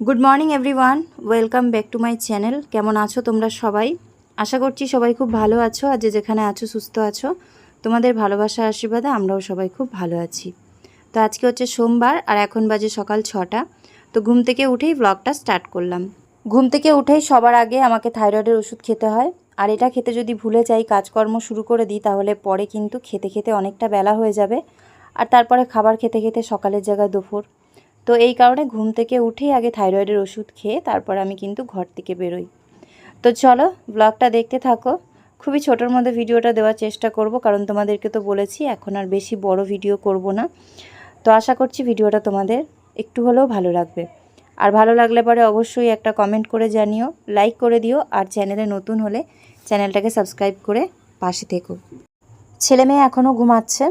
Good morning everyone welcome back to my channel কেমন আছো তোমরা সবাই? আশা করছি সবাই খুব ভালো আছো আর যে যেখানে আছো, সুস্থ আছো। তোমাদের ভালোবাসা আশীর্বাদে আমরাও সবাই খুব ভালো আছি। তো আজকে হচ্ছে সোমবার আর এখন বাজে সকাল ছটা। তো ঘুম থেকে উঠেই ব্লগটা স্টার্ট করলাম। ঘুম থেকে উঠেই সবার আগে আমাকে থাইরয়েডের ওষুধ খেতে হয়। আর এটা খেতে যদি ভুলে যাই, কাজকর্ম শুরু করে দিই, তাহলে পরে কিন্তু খেতে খেতে অনেকটা বেলা হয়ে যাবে। আর তারপরে খাবার খেতে খেতে সকালের জায়গায় দুপুর। তো এই কারণে ঘুম থেকে উঠেই আগে থাইরয়েডের ওষুধ খেয়ে তারপর আমি কিন্তু ঘর থেকে বেরোই। তো চলো ব্লগটা দেখতে থাকো। খুবই ছোটোর মধ্যে ভিডিওটা দেওয়ার চেষ্টা করব, কারণ তোমাদেরকে তো বলেছি এখন আর বেশি বড় ভিডিও করব না। তো আশা করছি ভিডিওটা তোমাদের একটু হলেও ভালো লাগবে। আর ভালো লাগলে পরে অবশ্যই একটা কমেন্ট করে জানিও লাইক করে দিও, আর চ্যানেলে নতুন হলে চ্যানেলটাকে সাবস্ক্রাইব করে পাশে থেকো। ছেলে মেয়ে এখনও ঘুমাচ্ছে,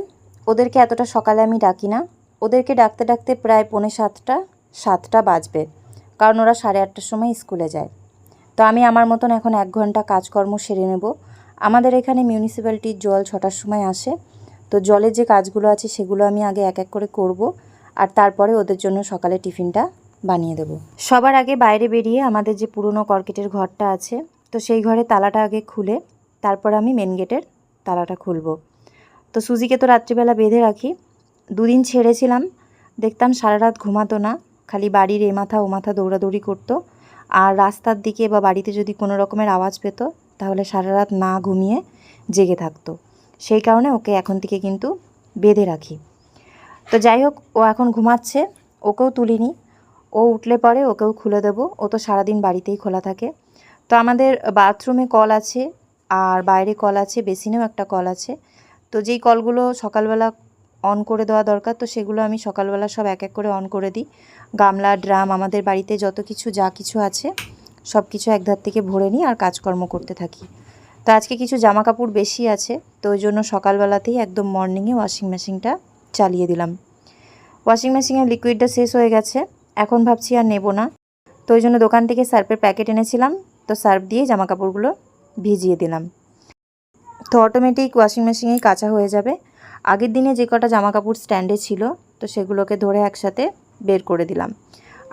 ওদেরকে এতটা সকালে আমি ডাকি না। ওদেরকে ডাকতে ডাকতে প্রায় পৌনে সাতটা সাতটা বাজবে, কারণ ওরা সাড়ে আটটার সময় স্কুলে যায়। তো আমি আমার মতন এখন এক ঘণ্টা কাজকর্ম সেরে নেব। আমাদের এখানে মিউনিসিপ্যালিটির জল ছটার সময় আসে। তো জলের যে কাজগুলো আছে সেগুলো আমি আগে এক এক করে করব আর তারপরে ওদের জন্য সকালে টিফিনটা বানিয়ে দেব। সবার আগে বাইরে বেরিয়ে আমাদের যে পুরনো কর্কেটের ঘরটা আছে, তো সেই ঘরে তালাটা আগে খুলে তারপর আমি মেন গেটের তালাটা খুলব। তো সুজিকে তো রাত্রিবেলা বেঁধে রাখি দুদিন ছেড়েছিলাম। দেখতাম সারা রাত ঘুমাতো না, খালি বাড়ির এ মাথা ও মাথা দৌড়াদৌড়ি করতো। আর রাস্তার দিকে বা বাড়িতে যদি কোনো রকমের আওয়াজ পেত, তাহলে সারা রাত না ঘুমিয়ে জেগে থাকতো। সেই কারণে ওকে এখন থেকে কিন্তু বেঁধে রাখি। তো যাই হোক, ও এখন ঘুমাচ্ছে, ওকেও তুলিনি। ও উঠলে পরে ওকেও খুলে দেবো, ও তো সারাদিন বাড়িতেই খোলা থাকে। তো আমাদের বাথরুমে কল আছে, আর বাইরে কল আছে, বেসিনেও একটা কল আছে। তো যেই কলগুলো সকালবেলা অন করে দেওয়া দরকার। তো সেগুলো আমি সকালবেলা সব এক এক করে অন করে দিই। গামলা, ড্রাম, আমাদের বাড়িতে যত কিছু, যা কিছু আছে, সব কিছু এক ধার থেকে ভরে নিই আর কাজকর্ম করতে থাকি। তো আজকে কিছু জামা কাপড় বেশি আছে, তো ওই জন্য সকালবেলাতেই একদম মর্নিংয়ে ওয়াশিং মেশিনটা চালিয়ে দিলাম। ওয়াশিং মেশিনের লিকুইডটা শেষ হয়ে গেছে, এখন ভাবছি আর নেব না। তো ওই জন্য দোকান থেকে সার্ফের প্যাকেট এনেছিলাম, তো সার্ফ দিয়ে জামা কাপড়গুলো ভিজিয়ে দিলাম। তো অটোমেটিক ওয়াশিং মেশিনেই কাঁচা হয়ে যাবে। আগের দিনে যে কটা জামা কাপড় স্ট্যান্ডে ছিল, তো সেগুলোকে ধরে একসাথে বের করে দিলাম।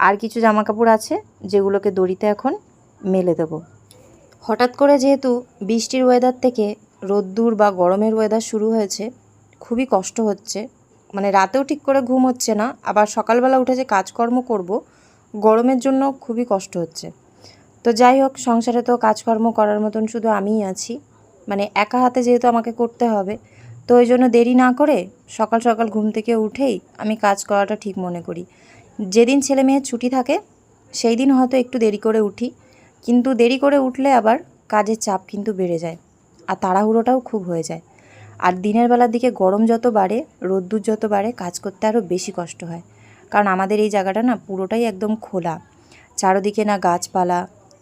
আর কিছু জামা কাপড় আছে, যেগুলোকে দড়িতে এখন মেলে দেবো। হঠাৎ করে যেহেতু বৃষ্টির ওয়েদার থেকে রোদ্দুর বা গরমের ওয়েদার শুরু হয়েছে, খুবই কষ্ট হচ্ছে। মানে রাতেও ঠিক করে ঘুম হচ্ছে না, আবার সকালবেলা উঠে যে কাজকর্ম করব, গরমের জন্য খুবই কষ্ট হচ্ছে। তো যাই হোক, সংসারে তো কাজকর্ম করার মতন শুধু আমিই আছি। মানে একা হাতে যেহেতু আমাকে করতে হবে তো ওই জন্য দেরি না করে সকাল সকাল ঘুম থেকে উঠেই আমি কাজ করাটা ঠিক মনে করি। যেদিন ছেলে মেয়ের ছুটি থাকে, সেই দিন হয়তো একটু দেরি করে উঠি, কিন্তু দেরি করে উঠলে আবার কাজের চাপ কিন্তু বেড়ে যায় আর তাড়াহুড়োটাও খুব হয়ে যায়। আর দিনের বেলার দিকে গরম যত বাড়ে, রোদ্দুর যত বাড়ে, কাজ করতে আরও বেশি কষ্ট হয়। কারণ আমাদের এই জায়গাটা না পুরোটাই একদম খোলা। চারোদিকে না গাছপালা,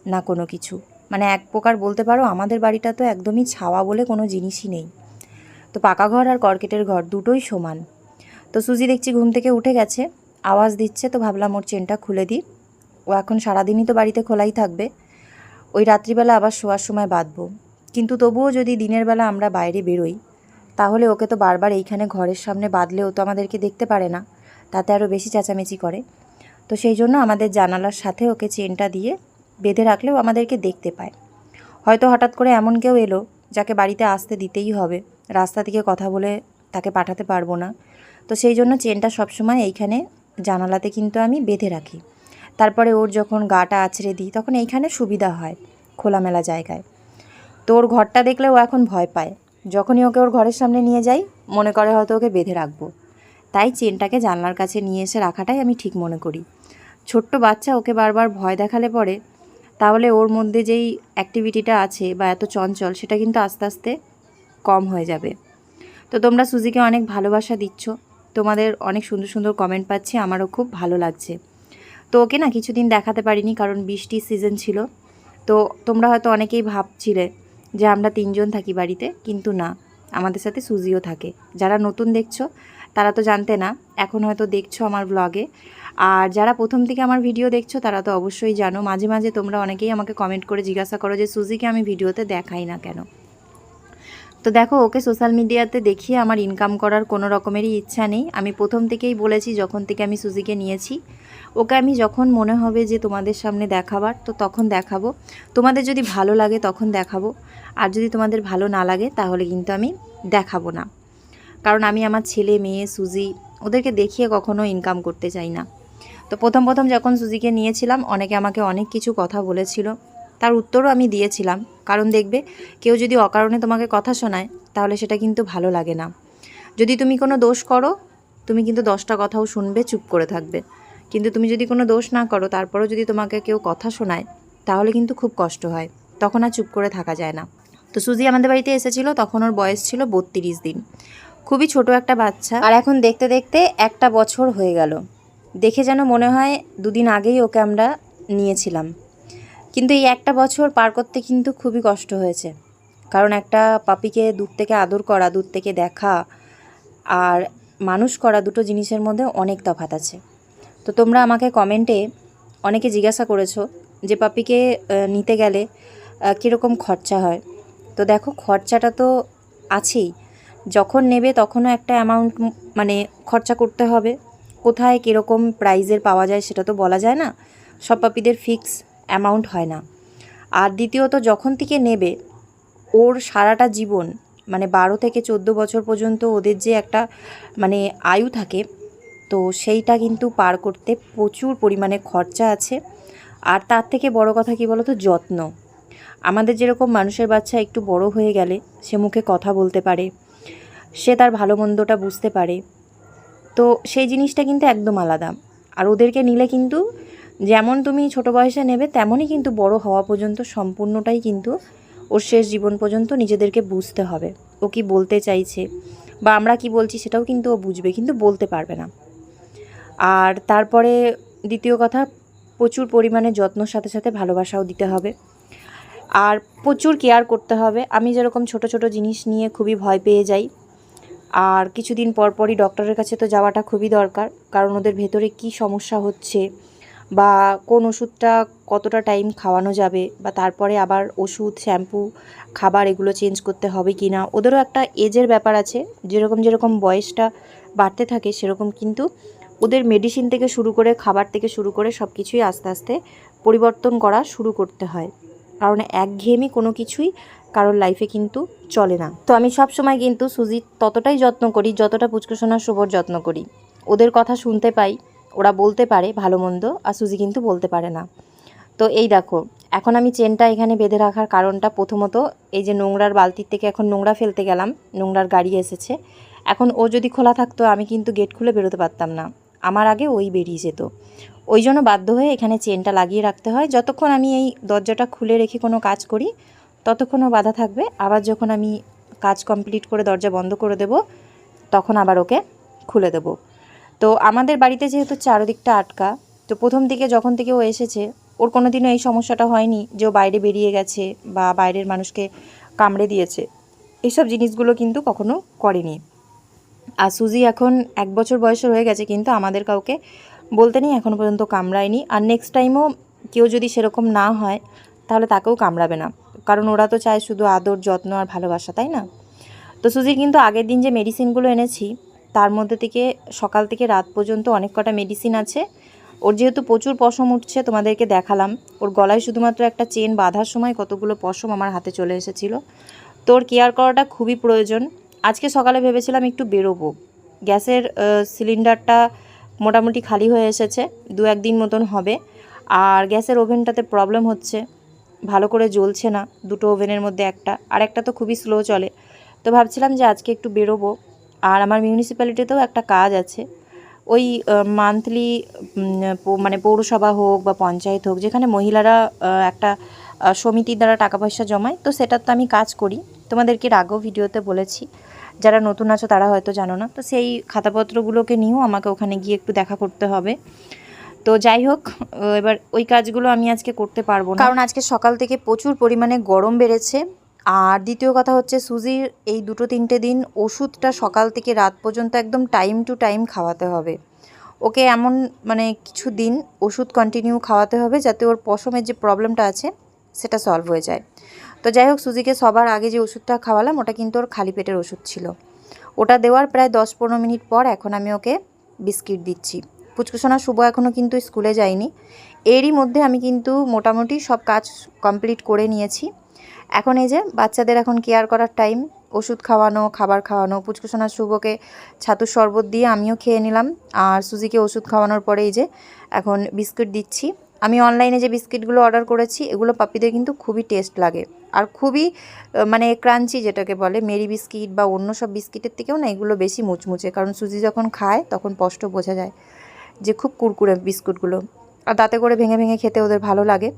না কোনো কিছু। মানে এক প্রকার বলতে পারো, আমাদের বাড়িটা তো একদমই ছাওয়া বলে কোনো জিনিসই নেই। তো পাকা ঘর আর কর্কেটের ঘর দুটোই সমান। তো সুজি দেখছি ঘুম থেকে উঠে গেছে, আওয়াজ দিচ্ছে, তো ভাবলাম ওর চেনটা খুলে দিই। ও এখন সারাদিনই তো বাড়িতে খোলাই থাকবে, ওই রাত্রিবেলা আবার শোয়ার সময় বাঁধবো। কিন্তু তবুও যদি দিনের বেলা আমরা বাইরে বেরোই, তাহলে ওকে তো বারবার এইখানে ঘরের সামনে বাঁধলেও তো আমাদেরকে দেখতে পারে না, তাতে আরও বেশি চেঁচামেচি করে। তো সেই জন্য আমাদের জানালার সাথে ওকে চেনটা দিয়ে বেঁধে রাখলেও আমাদেরকে দেখতে পায়। হয়তো হঠাৎ করে এমন কেউ এলো, যাকে বাড়িতে আসতে দিতেই হবে। রাস্তা থেকে কথা বলে তাকে পাঠাতে পারব না। তো সেই জন্য চেনটা সবসময় এইখানে জানালাতে কিন্তু আমি বেঁধে রাখি। তারপরে ওর যখন গাটা আছড়ে দিই, তখন এইখানে সুবিধা হয় খোলামেলা জায়গায়। তো ওর ঘরটা দেখলে ও এখন ভয় পায়। যখনই ওকে ওর ঘরের সামনে নিয়ে যাই, মনে করে হয়তো ওকে বেঁধে রাখব। তাই চেনটাকে জানলার কাছে নিয়ে এসে রাখাটাই আমি ঠিক মনে করি। ছোট্ট বাচ্চা ওকে বারবার ভয় দেখালে পরে, তাহলে ওর মধ্যে যেই অ্যাক্টিভিটিটা আছে বা এত চঞ্চল, সেটা কিন্তু আস্তে আস্তে কম হয়ে যাবে। তো তোমরা সুজিকে অনেক ভালোবাসা দিচ্ছ। তোমাদের অনেক সুন্দর সুন্দর কমেন্ট পাচ্ছি, আমারও খুব ভালো লাগছে। তো ওকে না কিছুদিন দেখাতে পারিনি কারণ বৃষ্টির সিজন ছিল। তো তোমরা হয়তো অনেকেই ভাবছিলে যে আমরা তিনজন থাকি বাড়িতে, কিন্তু না। আমাদের সাথে সুজিও থাকে। যারা নতুন দেখছ, তারা তো জানতে না, এখন হয়তো দেখছ আমার ব্লগে আর যারা প্রথম থেকে আমার ভিডিও দেখছ, তারা তো অবশ্যই জানো। মাঝে মাঝে তোমরা অনেকেই আমাকে কমেন্ট করে জিজ্ঞাসা করো যে, সুজিকে আমি ভিডিওতে দেখাই না কেন? তো দেখো, ওকে সোশ্যাল মিডিয়াতে দেখিয়ে আমার ইনকাম করার কোনো রকমেরই ইচ্ছা নেই। আমি প্রথম থেকেই বলেছি, যখন থেকে আমি সুজিকে নিয়েছি, ওকে আমি যখন মনে হবে যে তোমাদের সামনে দেখাবার, তো তখন দেখাবো। তোমাদের যদি ভালো লাগে, তখন দেখাবো। আর যদি তোমাদের ভালো না লাগে, তাহলে কিন্তু আমি দেখাবো না। কারণ আমি আমার ছেলে, মেয়ে, সুজি, ওদেরকে দেখিয়ে কখনো ইনকাম করতে চাই না। তো প্রথম প্রথম যখন সুজিকে নিয়েছিলাম, অনেকে আমাকে অনেক কিছু কথা বলেছিল। তার উত্তরও আমি দিয়েছিলাম। কারণ দেখবে, কেউ যদি অকারণে তোমাকে কথা শোনায়, তাহলে সেটা কিন্তু ভালো লাগে না। যদি তুমি কোনো দোষ করো, তুমি কিন্তু দশটা কথাও শুনবে, চুপ করে থাকবে। কিন্তু তুমি যদি কোনো দোষ না করো, তারপরেও যদি তোমাকে কেউ কথা শোনায়, তাহলে কিন্তু খুব কষ্ট হয়। তখন আর চুপ করে থাকা যায় না। তো সুজি আমাদের বাড়িতে এসেছিল, তখন ওর বয়স ছিল বত্রিশ দিন। খুবই ছোট একটা বাচ্চা। আর এখন দেখতে দেখতে একটা বছর হয়ে গেল। দেখে যেন মনে হয় দুদিন আগেই ওকে আমরা নিয়েছিলাম। কিন্তু এই একটা বছর পার করতে কিন্তু খুবই কষ্ট হয়েছে। কারণ একটা পাপিকে দূর থেকে আদর করা দূর থেকে দেখা আর মানুষ করা দুটো জিনিসের মধ্যে অনেক তফাৎ আছে। তো তোমরা আমাকে কমেন্টে অনেকে জিজ্ঞাসা করেছ যে পাপিকে নিতে গেলে কীরকম খরচা হয়? তো দেখো, খরচাটা তো আছেই। যখন নেবে তখনও একটা অ্যামাউন্ট মানে খরচা করতে হবে। কোথায় কীরকম প্রাইজের পাওয়া যায় সেটা তো বলা যায় না। সব পাপিদের ফিক্স অ্যামাউন্ট হয় না। আর দ্বিতীয়ত, যখন থেকে নেবে, ওর সারাটা জীবন মানে বারো থেকে চোদ্দ বছর পর্যন্ত ওদের যে একটা মানে আয়ু থাকে, তো সেইটা কিন্তু পার করতে প্রচুর পরিমাণে খরচা আছে। আর তার থেকে বড় কথা কি বলো তো যত্ন। আমাদের যেরকম মানুষের বাচ্চা একটু বড় হয়ে গেলে, সে মুখে কথা বলতে পারে, সে তার ভালো মন্দটা বুঝতে পারে। তো সেই জিনিসটা কিন্তু একদম আলাদা। আর ওদেরকে নিলে কিন্তু যেমন তুমি ছোট বয়সে নেবে, তেমনই কিন্তু বড় হওয়া পর্যন্ত সম্পূর্ণটাই কিন্তু ওর শেষ জীবন পর্যন্ত নিজেদেরকে বুঝতে হবে। ও কি বলতে চাইছে বা আমরা কি বলছি সেটাও কিন্তু ও বুঝবে, কিন্তু বলতে পারবে না। আর তারপরে দ্বিতীয় কথা, প্রচুর পরিমাণে যত্নর সাথে সাথে ভালোবাসাও দিতে হবে। আর প্রচুর কেয়ার করতে হবে। আমি যেরকম ছোট ছোট জিনিস নিয়ে খুবই ভয় পেয়ে যাই। আর কিছুদিন পর পরই ডক্টরের কাছে তো যাওয়াটা খুবই দরকার, কারণ ওদের ভেতরে কি সমস্যা হচ্ছে বা কোন ওষুধটা কতটা টাইম খাওয়ানো যাবে বা তারপরে আবার ওষুধ শ্যাম্পু খাবার এগুলো চেঞ্জ করতে হবে কি না ওদেরও একটা এজের ব্যাপার আছে। যেরকম যেরকম বয়সটা বাড়তে থাকে সেরকম কিন্তু ওদের মেডিসিন থেকে শুরু করে, খাবার থেকে শুরু করে সব কিছুই আস্তে আস্তে পরিবর্তন করা শুরু করতে হয়। কারণ একঘেয়েমি কোনো কিছুই কারোর লাইফে কিন্তু চলে না। তো আমি সব সময় কিন্তু সুজির ততটাই যত্ন করি, যতটা পুচকুসোনার শুভর যত্ন করি। ওদের কথা শুনতে পাই ওরা বলতে পারে ভালো মন্দ, আর সুজি কিন্তু বলতে পারে না। তো এই দেখো, এখন আমি চেনটা এখানে বেঁধে রাখার কারণটা প্রথমত এই যে নোংরার বালতির থেকে এখন নোংরা ফেলতে গেলাম, নোংরার গাড়ি এসেছে। এখন ও যদি খোলা থাকতো, আমি কিন্তু গেট খুলে বেরোতে পারতাম না। আমার আগে ওই বেরিয়ে যেত। ওই জন্য বাধ্য হয়ে এখানে চেনটা লাগিয়ে রাখতে হয়। যতক্ষণ আমি এই দরজাটা খুলে রেখে কোনো কাজ করি, ততক্ষণও বাধা থাকবে। আবার যখন আমি কাজ কমপ্লিট করে দরজা বন্ধ করে দেব, তখন আবার ওকে খুলে দেব। তো আমাদের বাড়িতে যেহেতু চারদিকটা আটকা, তো প্রথম দিকে যখন থেকে ও এসেছে, ওর কোনো দিনও এই সমস্যাটা হয়নি যে ও বাইরে বেরিয়ে গেছে বা বাইরের মানুষকে কামড়ে দিয়েছে। এইসব জিনিসগুলো কিন্তু কখনো করেনি। আর সুজি এখন এক বছর বয়সের হয়ে গেছে, কিন্তু আমাদের কাউকে বলতে নেই এখনও পর্যন্ত কামড়ায়নি। আর নেক্সট টাইমও কেউ যদি সেরকম না হয়, তাহলে তাকেও কামড়াবে না। কারণ ওরা তো চায় শুধু আদর, যত্ন আর ভালোবাসা, তাই না? তো সুজির কিন্তু আগের দিন যে মেডিসিনগুলো এনেছি তার মধ্যে থেকে সকাল থেকে রাত পর্যন্ত অনেক কটা মেডিসিন আছে। ওর যেহেতু প্রচুর পশম উঠছে, তোমাদেরকে দেখালাম। ওর গলায় শুধুমাত্র একটা চেন বাঁধার সময় কতগুলো পশম আমার হাতে চলে এসেছিল। তোর কেয়ার করাটা খুবই প্রয়োজন। আজকে সকালে ভেবেছিলাম একটু বেরোবো। গ্যাসের সিলিন্ডারটা মোটামুটি খালি হয়ে এসেছে। দু একদিন মতন হবে। আর গ্যাসের ওভেনটাতে প্রবলেম হচ্ছে। ভালো করে জ্বলছে না। দুটো ওভেনের মধ্যে একটা। আর একটা তো খুবই স্লো চলে। তো ভাবছিলাম যে আজকে একটু বেরোবো। আর আমার মিউনিসিপ্যালিটিতেও একটা কাজ আছে। ওই মান্থলি মানে পৌরসভা হোক বা পঞ্চায়েত হোক, যেখানে মহিলারা একটা সমিতির দ্বারা টাকা পয়সা জমায়, তো সেটার তো আমি কাজ করি। তোমাদেরকে এর আগেও ভিডিওতে বলেছি। যারা নতুন আছো তারা হয়তো জানো না, তো সেই খাতাপত্রগুলোকে নিয়েও আমাকে ওখানে গিয়ে একটু দেখা করতে হবে। তো যাই হোক, এবার ওই কাজগুলো আমি আজকে করতে পারব না। কারণ আজকে সকাল থেকে প্রচুর পরিমাণে গরম বেড়েছে। আর দ্বিতীয় কথা হচ্ছে, সুজির এই দুটো তিনটে দিন ওষুধটা সকাল থেকে রাত পর্যন্ত একদম টাইম টু টাইম খাওয়াতে হবে। ওকে এমন মানে কিছু দিন ওষুধ কন্টিনিউ খাওয়াতে হবে যাতে ওর পশমের যে প্রবলেমটা আছে, সেটা সলভ হয়ে যায়। তো যাই হোক, সুজিকে সবার আগে যে ওষুধটা খাওয়ালাম, ওটা কিন্তু ওর খালি পেটের ওষুধ ছিল। ওটা দেওয়ার প্রায় দশ পনেরো মিনিট পর এখন আমি ওকে বিস্কিট দিচ্ছি। পুচকুসোনা শুভ এখনও কিন্তু স্কুলে যায়নি। এরই মধ্যে আমি কিন্তু মোটামুটি সব কাজ কমপ্লিট করে নিয়েছি। এখন এই যে বাচ্চাদের এখন কেয়ার করার টাইম ওষুধ খাওয়ানো, খাবার খাওয়ানো পুচকুসোনা শুভকে ছাতুর শরবত দিয়ে আমিও খেয়ে নিলাম। আর সুজিকে ওষুধ খাওয়ানোর পরে এই যে এখন বিস্কুট দিচ্ছি। আমি অনলাইনে যে বিস্কিটগুলো অর্ডার করেছি, এগুলো পাপ্পিদের কিন্তু খুবই টেস্ট লাগে। আর খুবই মানে ক্রাঞ্চি যেটাকে বলে, মেরি বিস্কিট বা অন্য সব বিস্কিটের থেকেও না এগুলো বেশি মুচমুচে। কারণ সুজি যখন খায়, তখন স্পষ্ট বোঝা যায় যে খুব কুরকুরে বিস্কুটগুলো। আর দাঁতে করে ভেঙে ভেঙে খেতে ওদের ভালো লাগে।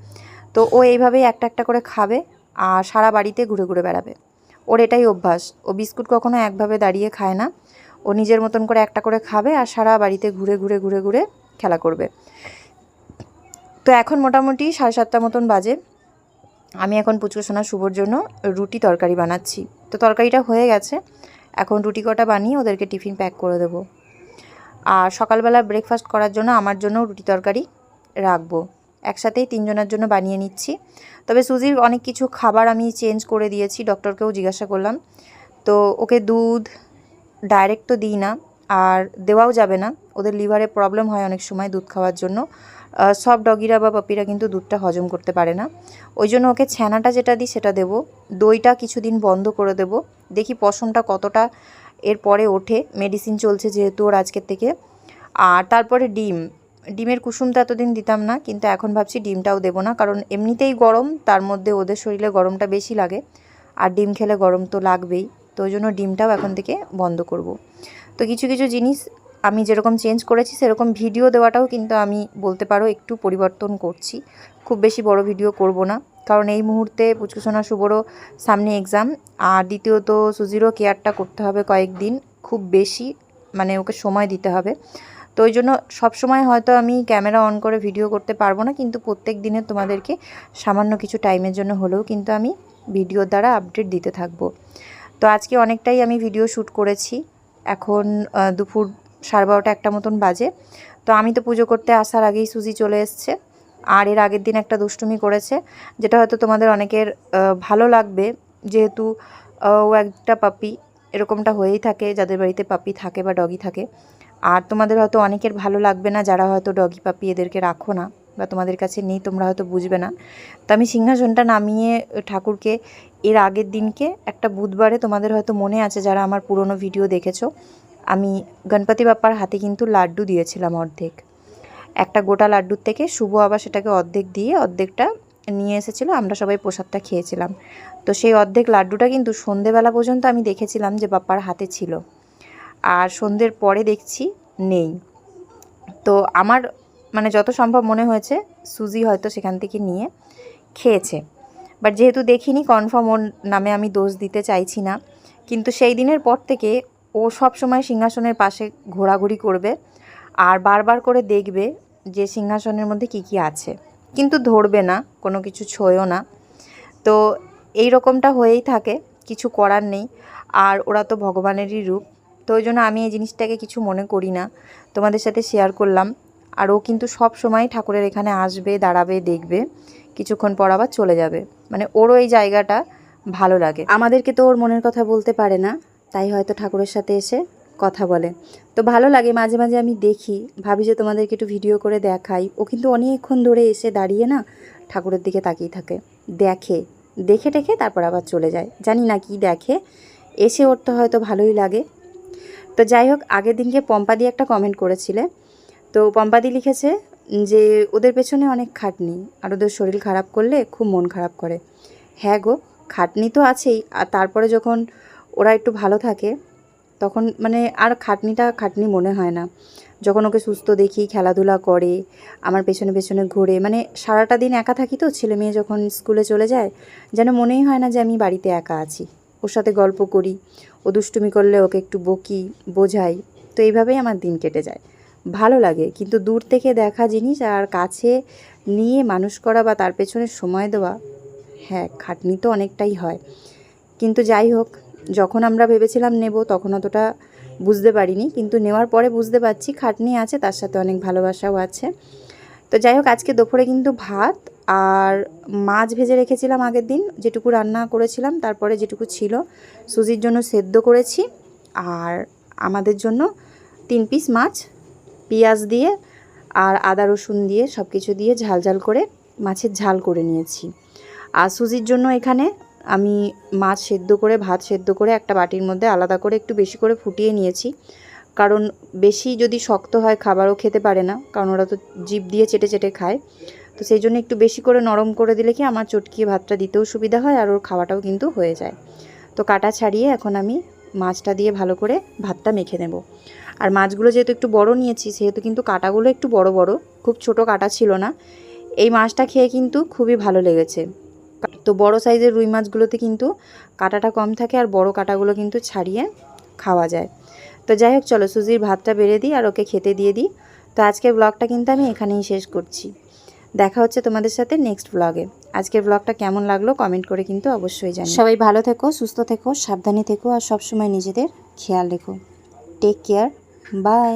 তো ও এইভাবেই একটা একটা করে খাবে। আর সারা বাড়িতে ঘুরে ঘুরে বেড়াবে। ওর এটাই অভ্যাস। ও বিস্কুট কখনো একভাবে দাঁড়িয়ে খায় না। ও নিজের মতন করে একটা করে খাবে আর সারা বাড়িতে ঘুরে ঘুরে ঘুরে ঘুরে খেলা করবে। তো এখন মোটামুটি সাড়ে সাতটা মতন বাজে। আমি এখন পুচকুসোনা শুভর জন্য রুটি তরকারি বানাচ্ছি। তো তরকারিটা হয়ে গেছে। এখন রুটি কটা বানিয়ে ওদেরকে টিফিন প্যাক করে দেবো। আর সকালবেলা ব্রেকফাস্ট করার জন্য আমার জন্য রুটি তরকারি রাখব। একসাথেই তিনজনের জন্য বানিয়ে নিচ্ছি। তবে সুজির অনেক কিছু খাবার আমি চেঞ্জ করে দিয়েছি, ডক্টরকেও জিজ্ঞাসা করলাম। তো ওকে দুধ ডাইরেক্ট তো দিই না, আর দেওয়াও যাবে না। ওদের লিভারে প্রবলেম হয় অনেক সময় দুধ খাওয়ার জন্য। সব ডগিরা বা পাপিরা কিন্তু দুধটা হজম করতে পারে না। ওই জন্য ওকে ছানাটা যেটা দিই সেটা দেবো। দইটা কিছুদিন বন্ধ করে দেবো। দেখি পশমটা কতটা এরপরে ওঠে। মেডিসিন চলছে যেহেতু ওর আজকের থেকে। আর তারপরে ডিম। ডিমের কুসুমটা এতদিন দিতাম না, কিন্তু এখন ভাবছি ডিমটাও দেবো না, কারণ এমনিতেই গরম, তার মধ্যে ওদের শরীরে গরমটা বেশি লাগে, আর ডিম খেলে গরম তো লাগবেই, তো ওই জন্য ডিমটাও এখন থেকে বন্ধ করব। তো কিছু কিছু জিনিস আমি যেরকম চেঞ্জ করেছি, সেরকম ভিডিও দেওয়াটাও কিন্তু আমি বলতে পারো একটু পরিবর্তন করছি, খুব বেশি বড় ভিডিও করব না, কারণ এই মুহূর্তে পুচকুসোনা শুভরও সামনে এক্সাম আর দ্বিতীয়ত সুজিরও কেয়ারটা করতে হবে কয়েকদিন, খুব বেশি মানে ওকে সময় দিতে হবে তো ওই জন্য সবসময় হয়তো আমি ক্যামেরা অন করে ভিডিও করতে পারব না, কিন্তু প্রত্যেক দিনে তোমাদেরকে সামান্য কিছু টাইমের জন্য হলেও কিন্তু আমি ভিডিওর দ্বারা আপডেট দিতে থাকব। তো আজকে অনেকটাই আমি ভিডিও শ্যুট করেছি। এখন দুপুর সাড়ে বারোটা একটা মতন বাজে। তো আমি তো পুজো করতে আসার আগেই সুজি চলে এসছে। আর এর আগের দিন একটা দুষ্টুমি করেছে, যেটা হয়তো তোমাদের অনেকের ভালো লাগবে। যেহেতু ও একটা পাপি, এরকমটা হয়েই থাকে, যাদের বাড়িতে পাপি থাকে বা ডগি থাকে। আর তোমাদের হয়তো অনেকের ভালো লাগবে না, যারা হয়তো ডগি পাপি এদেরকে রাখো না বা তোমাদের কাছে নেই, তোমরা হয়তো বুঝবে না। তো আমি সিংহাসনটা নামিয়ে ঠাকুরকে এর আগের দিনকে একটা বুধবারে তোমাদের হয়তো মনে আছে যারা আমার পুরনো ভিডিও দেখেছ, আমি গণপতি বাপ্পার হাতে কিন্তু লাড্ডু দিয়েছিলাম অর্ধেক। একটা গোটা লাড্ডুর থেকে শুভ আবার সেটাকে অর্ধেক দিয়ে অর্ধেকটা নিয়ে এসেছিল, আমরা সবাই প্রসাদটা খেয়েছিলাম। তো সেই অর্ধেক লাড্ডুটা কিন্তু সন্ধেবেলা পর্যন্ত আমি দেখেছিলাম যে বাপ্পার হাতে ছিল। আর সন্ধ্যের পরে দেখছি নেই। তো আমার মানে যত সম্ভব মনে হয়েছে সুজি হয়তো সেখান থেকে নিয়ে খেয়েছে। বাট যেহেতু দেখিনি কনফার্ম ওর নামে আমি দোষ দিতে চাইছি না। কিন্তু সেই দিনের পর থেকে ও সব সময় সিংহাসনের পাশে ঘোরাঘুরি করবে আর বারবার করে দেখবে যে সিংহাসনের মধ্যে কি কি আছে। কিন্তু ধরবে না, কোনো কিছু ছোঁয়ও না। তো এই রকমটা হয়েই থাকে, কিছু করার নেই। আর ওরা তো ভগবানেরই রূপ। তো ওই জন্য আমি এই জিনিসটাকে কিছু মনে করি না। তোমাদের সাথে শেয়ার করলাম। আর ও কিন্তু সব সময় ঠাকুরের এখানে আসবে, দাঁড়াবে, দেখবে। কিছুক্ষণ পর আবার চলে যাবে। মানে ওরও এই জায়গাটা ভালো লাগে। আমাদেরকে তো ওর মনের কথা বলতে পারে না, তাই হয়তো ঠাকুরের সাথে এসে কথা বলে। তো ভালো লাগে, মাঝে মাঝে আমি দেখি। ভাবি যে তোমাদেরকে একটু ভিডিও করে দেখাই। ও কিন্তু অনেকক্ষণ ধরে এসে দাঁড়িয়ে না ঠাকুরের দিকে তাকিয়ে থাকে। দেখে দেখে টেখে তারপর আবার চলে যায়। জানি না কি দেখে। এসে ওর তো হয়তো ভালোই লাগে। তো যাই হোক, আগের দিনকে পম্পাদি একটা কমেন্ট করেছিলে। তো পম্পাদি লিখেছে যে, ওদের পেছনে অনেক খাটনি, আর ওদের শরীর খারাপ করলে খুব মন খারাপ করে। হ্যাঁ গো, খাটনি তো আছেই, আর তারপরে যখন ওরা একটু ভালো থাকে, তখন মানে আর খাটনিটা খাটনি মনে হয় না। যখন ওকে সুস্থ দেখি, খেলাধুলা করে, আমার পেছনে পেছনে ঘোরে মানে সারাটা দিন একা থাকি তো ছেলে মেয়ে যখন স্কুলে চলে যায়, যেন মনেই হয় না যে আমি বাড়িতে একা আছি। ওর সাথে গল্প করি। ও দুষ্টুমি করলে ওকে একটু বকি, বোঝাই। তো এইভাবেই আমার দিন কেটে যায়। ভালো লাগে, কিন্তু দূর থেকে দেখা জিনিস আর কাছে নিয়ে মানুষ করা বা তার পেছনে সময় দেওয়া হ্যাঁ খাটনি তো অনেকটাই হয়। কিন্তু যাই হোক, যখন আমরা ভেবেছিলাম নেব, তখন অতটা বুঝতে পারিনি। কিন্তু নেওয়ার পরে বুঝতে পারছি, খাটনি আছে, তার সাথে অনেক ভালোবাসাও আছে। তো যাই হোক, আজকে দুপুরে কিন্তু ভাত আর মাছ ভেজে রেখেছিলাম আগের দিন, যেটুকু রান্না করেছিলাম, তারপরে যেটুকু ছিল, সুজির জন্য সেদ্ধ করেছি, আর আমাদের জন্য তিন পিস মাছ, পেঁয়াজ দিয়ে আর আদা রসুন দিয়ে সব কিছু দিয়ে ঝাল ঝাল করে মাছের ঝাল করে নিয়েছি। আর সুজির জন্য এখানে আমি মাছ সেদ্ধ করে, ভাত সেদ্ধ করে একটা বাটির মধ্যে আলাদা করে একটু বেশি করে ফুটিয়ে নিয়েছি। কারণ বেশি যদি শক্ত হয়, খাবারও খেতে পারে না, কারণ ওরা তো জিভ দিয়ে চেটে চেটে খায়। তো সেই জন্য একটু বেশি করে নরম করে দিলে কি আমার চটকিয়ে ভাতটা দিতেও সুবিধা হয় আর ওর খাওয়াটাও কিন্তু হয়ে যায়। তো কাটা ছাড়িয়ে এখন আমি মাছটা দিয়ে ভালো করে ভাতটা মেখে নেব। আর মাছগুলো যেহেতু একটু বড় নিয়েছি, সেহেতু কিন্তু কাটাগুলো একটু বড় বড়, খুব ছোট কাটা ছিল না। এই মাছটা খেয়ে কিন্তু খুবই ভালো লেগেছে। তো বড় সাইজের রুই মাছগুলোতে কিন্তু কাটাটা কম থাকে আর বড় কাটাগুলো কিন্তু ছাড়িয়ে খাওয়া যায়। তো যাই হোক, চলো সুজির ভাতটা বেড়ে দিই আর ওকে খেতে দিয়ে দিই। তো আজকের ব্লগটা কিন্তু আমি এখানেই শেষ করছি। দেখা হচ্ছে তোমাদের সাথে নেক্সট ব্লগে আজকের ব্লগটা কেমন লাগল কমেন্ট করে কিন্তু অবশ্যই জানি সবাই ভালো থেকো, সুস্থ থেকো, সাবধানে থেকো আর সবসময় নিজেদের খেয়াল রেখো। Take care bye